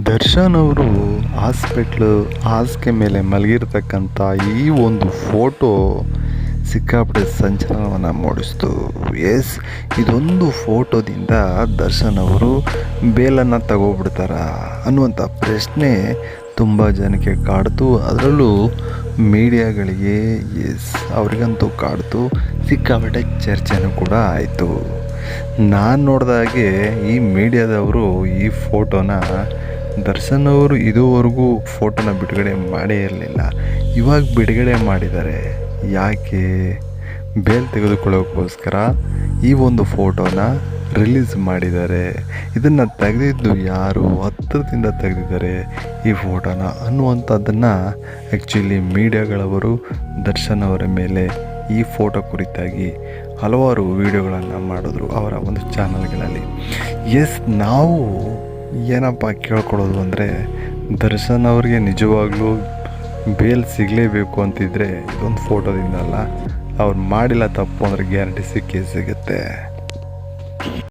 ದರ್ಶನ್ ಅವರು ಹಾಸ್ಪಿಟ್ಲು ಹಾಸಿಗೆ ಮೇಲೆ ಮಲಗಿರ್ತಕ್ಕಂಥ ಈ ಒಂದು ಫೋಟೋ ಸಿಕ್ಕಾಪಟ್ಟೆ ಸಂಚಲನವನ್ನು ಮೂಡಿಸ್ತು. ಎಸ್ ಇದೊಂದು ಫೋಟೋದಿಂದ ದರ್ಶನ್ ಅವರು ಬೇಲನ್ನು ತಗೋಬಿಡ್ತಾರ ಅನ್ನುವಂಥ ಪ್ರಶ್ನೆ ತುಂಬ ಜನಕ್ಕೆ ಕಾಡ್ತು. ಅದರಲ್ಲೂ ಮೀಡಿಯಾಗಳಿಗೆ ಎಸ್ ಅವರಿಗಂತೂ ಕಾಡ್ತು. ಸಿಕ್ಕಾಪಟ್ಟೆ ಚರ್ಚೆನೂ ಕೂಡ ಆಯಿತು. ನಾನು ನೋಡಿದಾಗೆ ಈ ಮೀಡಿಯಾದವರು ಈ ಫೋಟೋನ ದರ್ಶನ್ ಅವರು ಇದುವರೆಗೂ ಫೋಟೋನ ಬಿಡುಗಡೆ ಮಾಡೇ ಇರಲಿಲ್ಲ. ಇವಾಗ ಬಿಡುಗಡೆ ಮಾಡಿದ್ದಾರೆ. ಯಾಕೆ? ಬೇಲ್ ತೆಗೆದುಕೊಳ್ಳೋಕ್ಕೋಸ್ಕರ ಈ ಒಂದು ಫೋಟೋನ ರಿಲೀಸ್ ಮಾಡಿದ್ದಾರೆ. ಇದನ್ನು ತೆಗೆದಿದ್ದು ಯಾರು? ಹತ್ತಿರದಿಂದ ತೆಗೆದಿದ್ದಾರೆ ಈ ಫೋಟೋನ ಅನ್ನುವಂಥದ್ದನ್ನು ಆ್ಯಕ್ಚುಲಿ ಮೀಡಿಯಾಗಳವರು ದರ್ಶನ್ ಅವರ ಮೇಲೆ ಈ ಫೋಟೋ ಕುರಿತಾಗಿ ಹಲವಾರು ವಿಡಿಯೋಗಳನ್ನು ಮಾಡಿದ್ರು ಅವರ ಒಂದು ಚಾನಲ್ಗಳಲ್ಲಿ ಎಸ್ ನಾವು ಏನಪ್ಪ ಕೇಳ್ಕೊಳ್ಳೋದು ಅಂದರೆ, ದರ್ಶನ್ ಅವ್ರಿಗೆ ನಿಜವಾಗ್ಲೂ ಬೇಲ್ ಸಿಗಲೇಬೇಕು ಅಂತಿದ್ರೆ ಇದೊಂದು ಫೋಟೋದಿಂದ ಅಲ್ಲ, ಅವ್ರು ಮಾಡಿಲ್ಲ ತಪ್ಪು ಅಂದರೆ ಗ್ಯಾರಂಟಿ ಸಿಕ್ಕೇ ಸಿಗುತ್ತೆ.